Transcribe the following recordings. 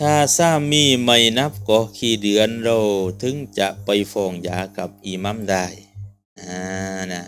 ถ้าสามีไม่นับก็ขี้เดือนเราถึงจะไปฟ้องหย่ากับอิมัมได้อ่านะ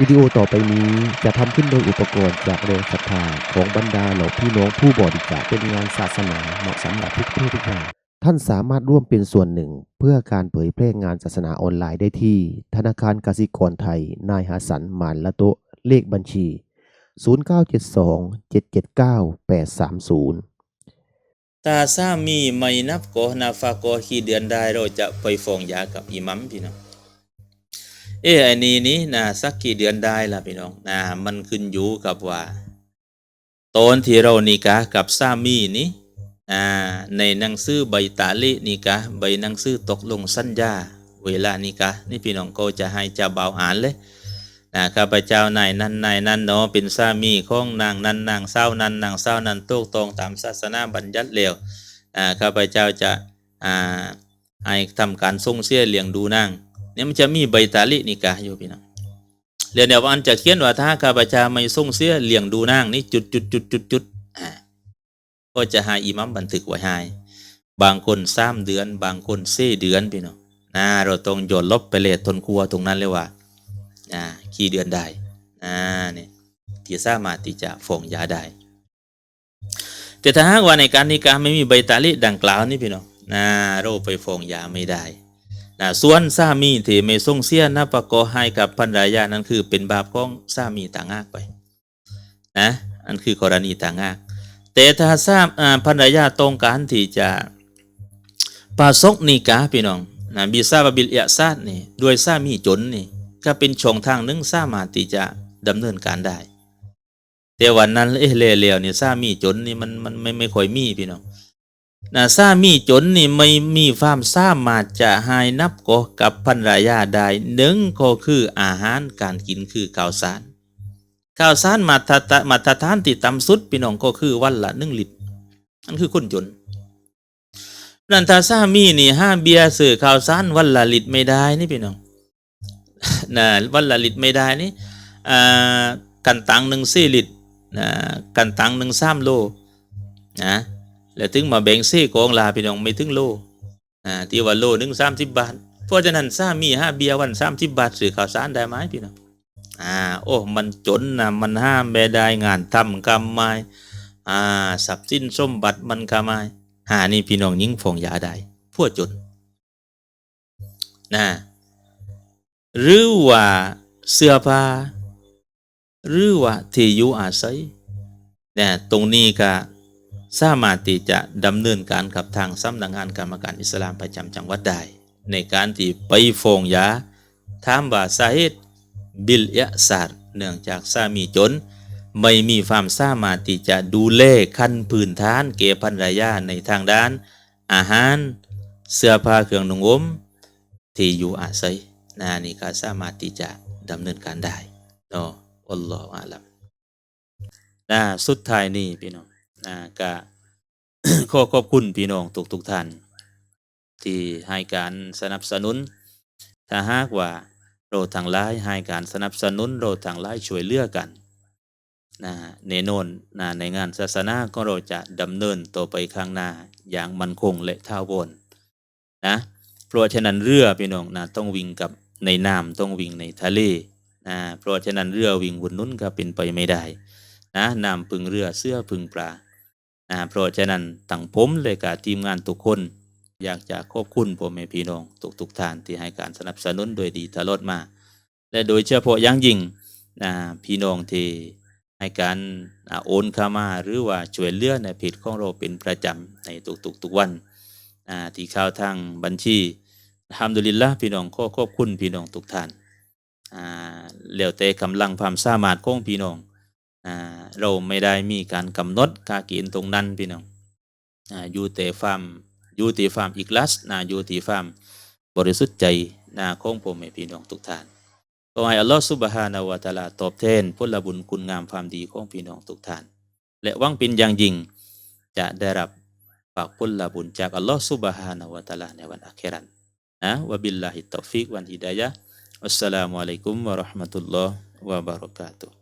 วิดีโอต่อไปนี้จะทำขึ้นโดยอุปกรณ์จากแรงศรัทธาของบรรดาเหล่าพี่น้องผู้บริจาคเป็นงานศาสนาเหมาะสำหรับทุกเพศทุกวัย ท่านสามารถร่วมเป็นส่วนหนึ่ง เพื่อการเผยแพร่งานศาสนาออนไลน์ได้ที่ ธนาคารกสิกรไทย นายหาสันหมานละโตเลขบัญชี 0972 779 830ถ้าสามีไม่นับก็นาฟาก็ขีเดือนได้เราจะไปฟองยากับอิมัมพี่น้องเอ้ไอ้นี่นี่นะสักกี่เดือนได้ล่ะพี่น้องนะมันขึ้นอยู่กับว่า ตอนที่เรานิกะกับสามีนี้ ในหนังสือใบตาลินิกะใบหนังสือตกลงสัญญาเวลานิกะนี่พี่น้องก็จะให้เจ้าบ่าวอ่านเลยนะข้าพเจ้านายนั้นนายนั้นเนาะเป็นสามีของนางนั้นนางเศร้านั้นนางเศร้านั้นถูกต้องตามศาสนาบัญญัติแล้วอ่าข้าพเจ้าจะอ่าให้ทำการส่งเสียเลี้ยงดูนางเนี่ยมันจะมีใบตาลินิกาอยู่พี่น้องเรียนเดี๋ยวอันจะเขียนว่าถ้าข้าพเจ้าไม่ส่งเสียเลี้ยงดูนางนี่จุดจุดจุดจุดจุด ก็จะหาอิมัมบันทึกไว้ให้บางคนสามเดือน บางคนสี่เดือนพี่น้องนะเราต้องโยนลบไปเลยทนครัวตรงนั้นเลยว่าอ่ากี่เดือนได้อ่าเนี่ยที่สามารถที่จะฟ้องยาได้แต่ถ้าหากว่าในการนิกาไม่มีใบตาลิดังกล่าวนี่พี่น้องนะเราไปฟ้องยาไม่ได้นะส่วนสามีที่ไม่ส่งเสียนะประกอให้กับภรรยานั้นคือเป็นบาปของสามีต่างหากไปนะอันคือกรณีต่างหาก แต่ถ้าสาอ่าภรรยาต้องการที่จะปาศกนิกาพี่น้องนะบีซาบบิลเอียซาดนี่ด้วยสามีจนนี่ก็เป็นช่องทางหนึงสามารถที่จะดำเนินการได้ แต่วันนั้นเอ๊ะเลวๆนี่สามีจนนี่มันมันไม่ไม่ค่อยมีพี่น้องนะสามีจนนี่ไม่มีความสามารถจะหายนับก็กับภรรยาได้หนึ่งก็คืออาหารการกินคือข้าวสาร ข้าวสารมาตรฐานมาตรฐานที่ต่ำสุดพี่น้องก็คือวันละหนึ่งลิตรนั่นคือคนจนนันทาสามีนี่ห้าเบียร์ซื้อข้าวสารวันละลิตรไม่ได้นี่พี่น้องนะวันละลิตรไม่ได้นี่กันตังหนึ่งสี่ลิตรนะกันตังหนึ่งสามโลนะแล้วถึงมาแบ่งซี่กองลาพี่น้องไม่ถึงโลอ่าที่ว่าโลหนึ่งสามสิบบาทเพราะฉะนั้นสามีห้าเบียร์วันสามสิบบาทซื้อข้าวสารได้ไหมพี่น้อง อ่าโอ้มันจนนะมันห้ามไม่ได้งานทำกรรมไม่อ่าทรัพสินสมบัติมันก็ไม่หานี่พี่น้องยิ่งฟองยาได้พวกจนนะหรือว่าเสื้อผ้าหรือว่าที่อยู่อาศัยเนี่ยตรงนี้ก็สามารถที่จะดำเนินการกับทางสำนักงานกรรมการอิสลามประจำจังหวัดได้ในการที่ไปฟองยาถามว่าสาเหตุ บิลยะศาสตร์เนื่องจากสามีจน ไม่มีความสามารถที่จะดูแลขั้นพื้นฐานเก่ภรรยาในทางด้าน อาหาร เสื้อผ้าเครื่องนุ่งห่มที่อยู่อาศัยนะนี่ก็สามารถที่จะดำเนินการได้เนาะอัลลอฮฺอาลัมนะสุดท้ายนี่พี่น้องนะก็ขอขอบคุณพี่น้องทุกทุกท่าน ที่ให้การสนับสนุน ถ้าหากว่า เราทางไลายให้การสนับสนุนเราทางไลายช่วยเหลือกันนะแน่นอนนะในงานศาสนาก็เราจะดำเนินต่อไปข้างหน้าอย่างมั่นคงและท่าวนนะเพราะฉะนั้นเรือพี่น้องนะต้องวิ่งกับในน้ำต้องวิ่งในทะเลนะเพราะฉะนั้นเรือวิ่งบนนู้นก็เป็นไปไม่ได้นะน้ำพึ่งเรือเสื้อพึ่งปลานะเพราะฉะนั้นตั้งผมเลยกับทีมงานทุกคน อยากจะขอบคุณพ่อแม่พี่น้องทุกทุกท่านที่ให้การสนับสนุนโดยดีตลอดมา และโดยเฉพาะอย่างยิ่งพี่น้องที่ให้การโอนเข้ามาหรือว่าช่วยเหลือในเพจของเราเป็นประจำในทุกๆทุกวันที่เข้าทางบัญชีทำดุลิลละพี่น้องขอขอบคุณพี่น้องทุกท่านอ่าแล้วแต่กำลังความสามารถของพี่น้องอเราไม่ได้มีการกำหนดกากณฑ์ตรงนั้นพี่น้องออยู่แต่ความ อยู่ที่ความอีกลัสนะอยู่ที่ความบริสุทธิ์ใจนะของผมให้พี่น้องทุกท่านขอให้อัลลอฮฺสุบฮานาวะตะอาลาตอบแทนผลบุญคุณงามความดีของพี่น้องทุกท่าน และหวังเป็นอย่างยิ่งจะได้รับฝากผลบุญจากอัลลอฮฺสุบฮานาวะตะอาลาในวันอาคราตนะวะบิลลาฮิตตอฟิกวันฮิดายะอัสสลามุอะลัยกุมวะราะห์มะตุลลอฮ์วะบารอกาตุฮ์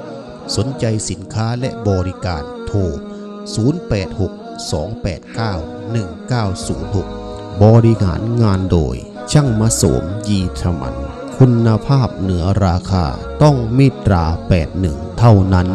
สนใจสินค้าและบริการโทร 086-289-1906 บริหารงานโดย ช่างมาโสมยีธมัน คุณภาพเหนือราคาต้องมิตรา 81 เท่านั้น